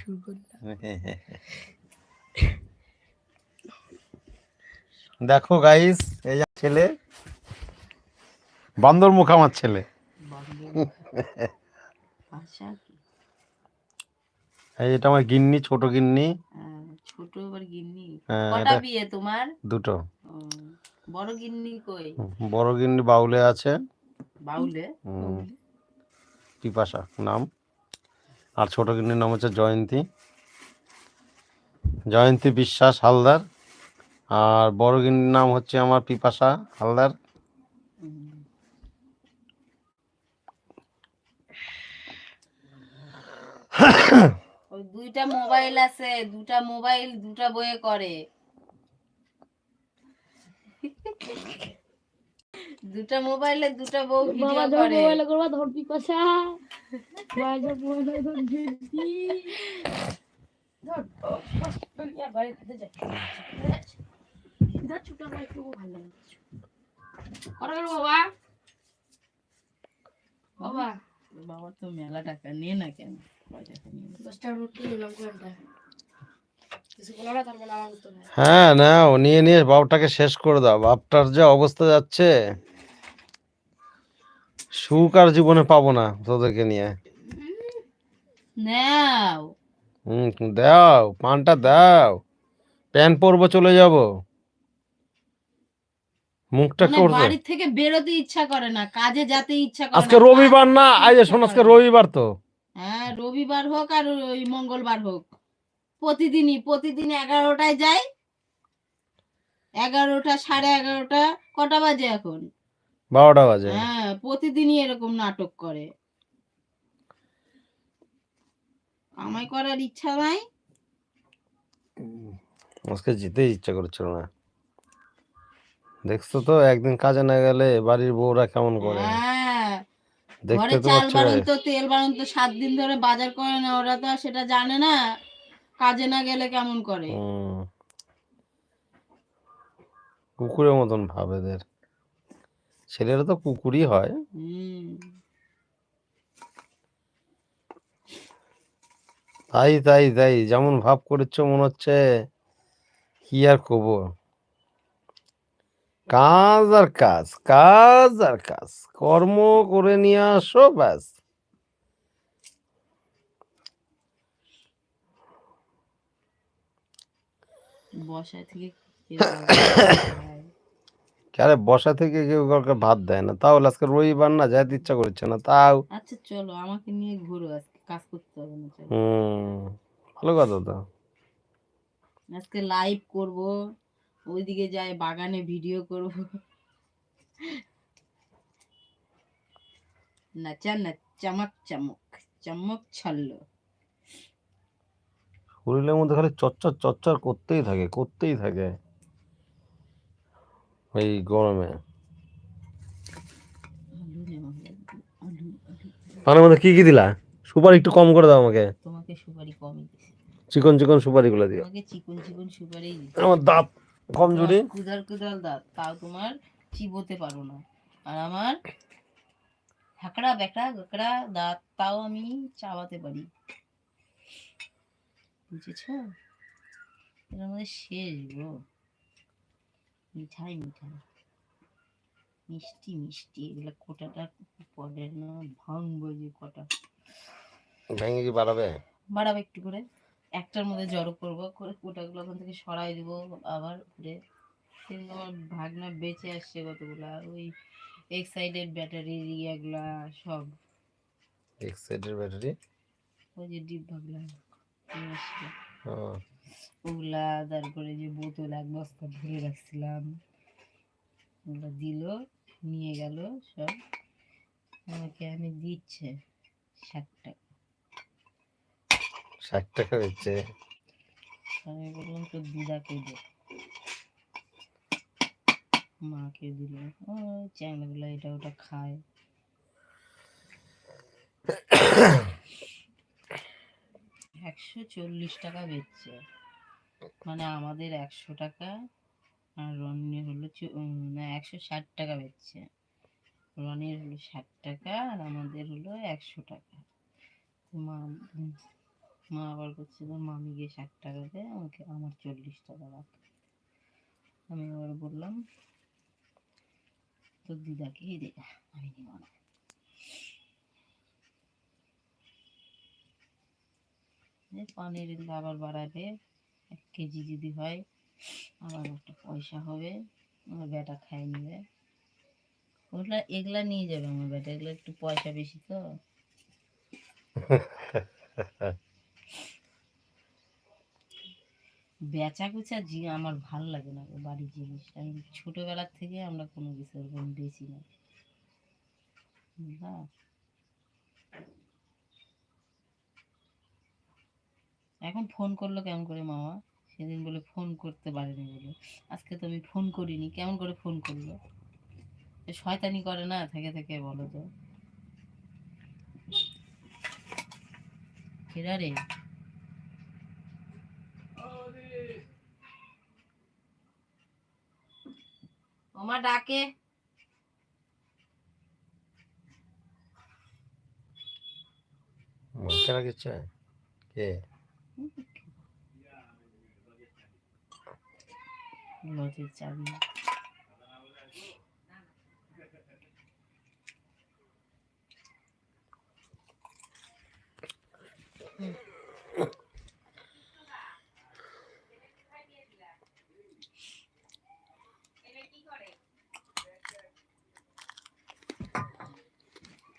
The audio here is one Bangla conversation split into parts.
শুরু দেখো গাইস এই যে ছেলে বান্দর মুখ আমার ছেলে। কি এই এটা আমার গিন্নি ছোট গিন্নি। হ্যাঁ, ছোট গিন্নি। হ্যাঁ, কটা বিয়ে তোমার? দুটো। বড় গিন্নি কই? বড় গিন্নি বাউলে আছে। বাউলে? পিপাসা নাম? আর ছোট গিন্নির নাম হচ্ছে জয়ন্তী। জয়ন্তী বিশ্বাস হালদার। আর বড় গিন্নির নাম হচ্ছে আমার পিপাসা হালদার। ওই দুইটা মোবাইল আছে, দুটা মোবাইল, দুটা বইয়ে করে। দুটা মোবাইলে দুটা বউ ভিডিও বাবা করে। মোবাইলে করবা ধর পিপাসা বাবা মোবাইলে ধর ইয়া বাইরে ছোট ভালো লাগে। তো মেলা টাকা নিয়ে না কেন? দশটা রুটি নিলাম ঘণ্টা। না মানে মতো না হ্যাঁ নাও নিয়ে নিয়ে বাপটাকে শেষ করে দাও। বাপটার যে অবস্থা যাচ্ছে সুখ আর জীবনে পাবো না তোদেরকে নিয়ে। হুম দাও পানটা দাও। প্যান্ট পরবো চলে যাব। মুখটা মানে করবে। বাড়ি থেকে বেরোতে ইচ্ছা করে না কাজে যেতে ইচ্ছা করে আজকে রবিবার না আজ শোন আজকে রবিবার তো। হ্যাঁ রবিবার হোক আর ওই মঙ্গলবার হোক। প্রতিদিনই প্রতিদিন এগারোটায় যাই। এগারোটা সাড়ে এগারোটা কটা বাজে এখন? বারোটা বাজে। হ্যাঁ প্রতিদিনই এরকম নাটক করে। আমায় করার ইচ্ছা নাই। আজকে যেতে ইচ্ছা করছিল না। দেখছ তো একদিন কাজে না গেলে বাড়ির বউরা কেমন করে? হ্যাঁ দেখতে তো চাল তো তেল বারণ তো সাত দিন ধরে বাজার করে না ওরা তো সেটা জানে না। কাজে না গেলে কেমন করে? কুকুরের মতন ভাব এদের। ছেলেরা তো কুকুরই হয়। তাই তাই তাই যেমন ভাব করেছ মনে হচ্ছে কি আর কব কাজ আর কাজ কাজ আর কাজ কর্ম করে নিয়ে আসো ব্যাস। বসায় থেকে আরে বসা থেকে কেউ কাউকে ভাত দেয় না। তাহলে আজকে রবিবার না যাইতে ইচ্ছা করছে না। তাও আচ্ছা চলো আমাকে নিয়ে ঘুরো আজকে কাজ করতে হবে না চলো। হুম ভালো কথা তো। আজকে লাইভ করব ওইদিকে যাই বাগানে ভিডিও করব। নাচা না চমক চমক চমক ছল্লো। শরীরের মধ্যে খালি চচ্চর চচ্চর করতেই থাকে করতেই থাকে। এই গরমে। পানের মধ্যে কি কি দিলা? সুপারি একটু কম করে দাও আমাকে। তোমাকে সুপারি কমই চিকন চিকন সুপারি গুলো দিও। তোমাকে চিকন চিকন সুপারি আমার দাঁত কমজোরি কুদাল কুদাল দাঁত। তাও তোমার চিবোতে পারো না। আর আমার হাঁকড়া বেকড়া গোকড়া দাঁত তাও আমি চাবাতে পারি। বুঝেছ? এর মধ্যে শেষ গো। মিঠাই মিঠাই। মিষ্টি মিষ্টি। এগুলো কোটাটা না ভাঙবো যে কটা। ভেঙে কি বাড়াবে? বাড়াবো একটু করে। একটার মধ্যে জড়ো করব করে কোটাগুলো ওখান থেকে সরাই দিব আবার ঘুরে। কিন্তু আমার ভাগনা বেঁচে আসছে কতগুলা ওই এক সাইডের ব্যাটারি ইয়েগুলা সব। এক সাইডের ব্যাটারি? ওই যে ডিব্বাগুলা নিয়ে। ওগুলা তারপরে যে বোতল এক বস্তা ভরে রাখছিলাম ওগুলা দিল নিয়ে গেল সব। আমাকে আমি দিচ্ছে ষাট টাকা। ষাট টাকা দিচ্ছে? আমি বললাম তো দিদাকে দে মাকে দিল? ও চ্যাংড়াগুলো এটা ওটা খায়। একশো চল্লিশ টাকা বেচছে। মানে আমাদের একশো টাকা আর রনির হলো না, একশো ষাট টাকা বেচছে। রনির হলো ষাট টাকা আর আমাদের হলো একশো টাকা। মা মা আবার করছিল মামি গিয়ে ষাট টাকা দেয় আমাকে আমার চল্লিশ টাকা রাখ। আমি আবার বললাম, তোর দিদাকেই দে, আমি নিব না। পানির আবার বাড়াবে, এক কেজি যদি হয়, আবার একটা পয়সা হবে, আমার বেটা খাই নিবে। ওগুলা এগুলা নিয়ে যাবে আমার বেটা, এগুলো একটু পয়সা বেশি তো। বেচা কুচা জি, আমার ভালো লাগে না বাড়ির জিনিস। আমি ছোটবেলার থেকে আমরা কোনো কিছু ওরকম বেচি না। এখন ফোন করল কেমন করে মামা? সেদিন বলে ফোন করতে পারেনি বলে। আজকে তো আমি ফোন করিনি, কেমন করে ফোন করল? শয়তানি করে না? থেকে থেকে বলো তো। রে। ওমা ডাকে। কে? লজের চাবি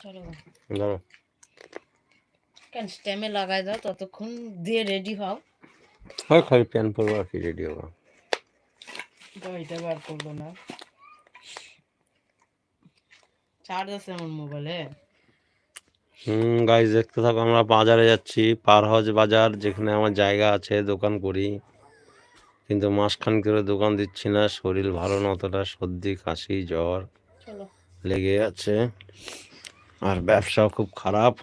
চলো ধরো কেন স্ট্যামে লাগাই দাও ততক্ষণ দিয়ে রেডি হও। হয় খালি প্যান পরবো আর কি রেডি হব। এটা বার করল না। চার্জ আছে আমার মোবাইলে হুম গাইজ দেখতে থাকো আমরা বাজারে যাচ্ছি। পার হাউস বাজার যেখানে আমার জায়গা আছে দোকান করি। কিন্তু মাসখান করে দোকান দিচ্ছি না শরীর ভালো না অতটা সর্দি কাশি জ্বর লেগে আছে। আর ব্যবসাও খুব খারাপ।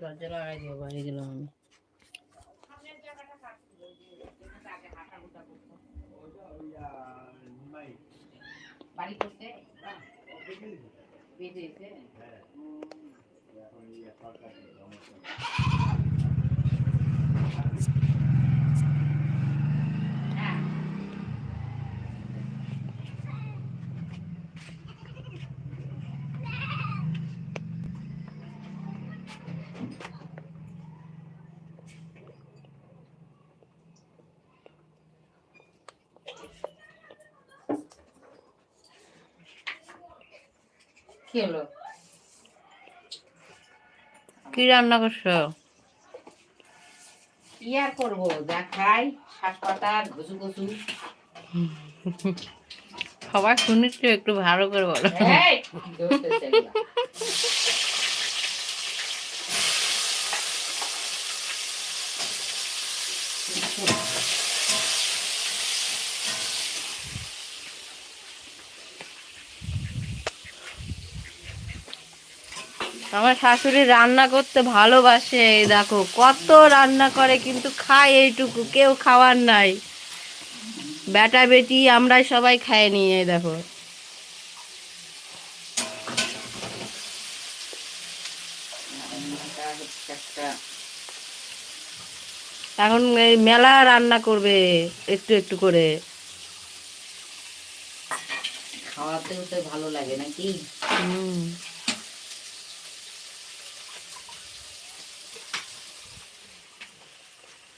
দরজা লাগাই দিও বাইরে গেলাম আমি। বাড়ি করতে? বেঁধে হলো? কি রান্না করছ? কি আর করব? যা খাই শাক পাতা ঘুষু ঘুষু সবাই শুনেছি একটু ভালো করে বলো। আমার শাশুড়ি রান্না করতে ভালোবাসে এই দেখো কত রান্না করে কিন্তু খায় এইটুকু কেউ খাওয়ার নাই। বেটা বেটি আমরাই সবাই খায় নিয়ে এই দেখো। এখন এই মেলা রান্না করবে একটু একটু করে। খাওয়াতেও তো ভালো লাগে নাকি? হুম হয়নি তরকারি করব দড়ি দিয়ে একটু একটু করে সবাই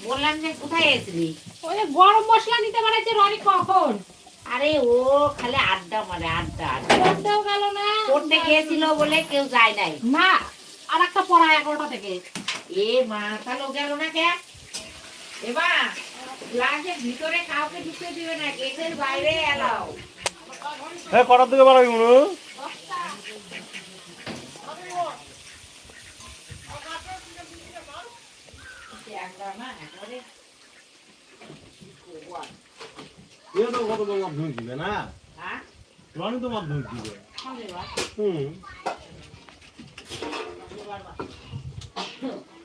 বললাম যে কোথায় এসলি ওই গরম মশলা নিতে পারাইছে রনি কখন? আরে ও খালি আড্ডা মারে আড্ডা আড্ডা। পড়তেও গেল না। পড়তে গিয়েছিল বলে কেউ যায় নাই। না আর একটা পড়া এগারোটা থেকে। এ মা তাহলে ও গেল না কে এবার ক্লাসের ভিতরে কাউকে ঢুকতে দিবে না গেটের বাইরে এলাও। হ্যাঁ কটার দিকে বাড়াবি মনু? ঠান্ডা না একবারে এ তো কত বড় মাধ্যমিক দিবে না হ্যাঁ রনি তো মাধ্যমিক দিবে শনিবার হুম শনিবার বা- এই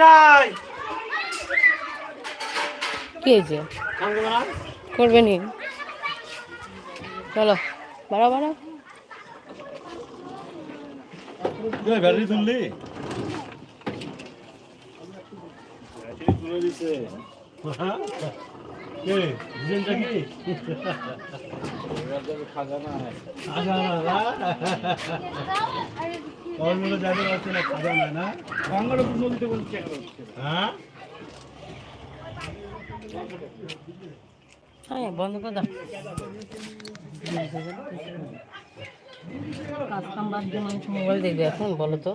মিঠাই কি হয়েছে? করবে নি। চলো বাড়াও তুই ব্যাটারি তুললি? ডিজাইনটা কি? খাজানা কর্মগুলো যাদের আছে না খাজানা না বাংলা বলতে বলছে হ্যাঁ? হ্যাঁ বন্ধ করে দাও। কাজ কাম বাদ দিয়ে মানুষ মোবাইল দেখবে এখন বলো তো।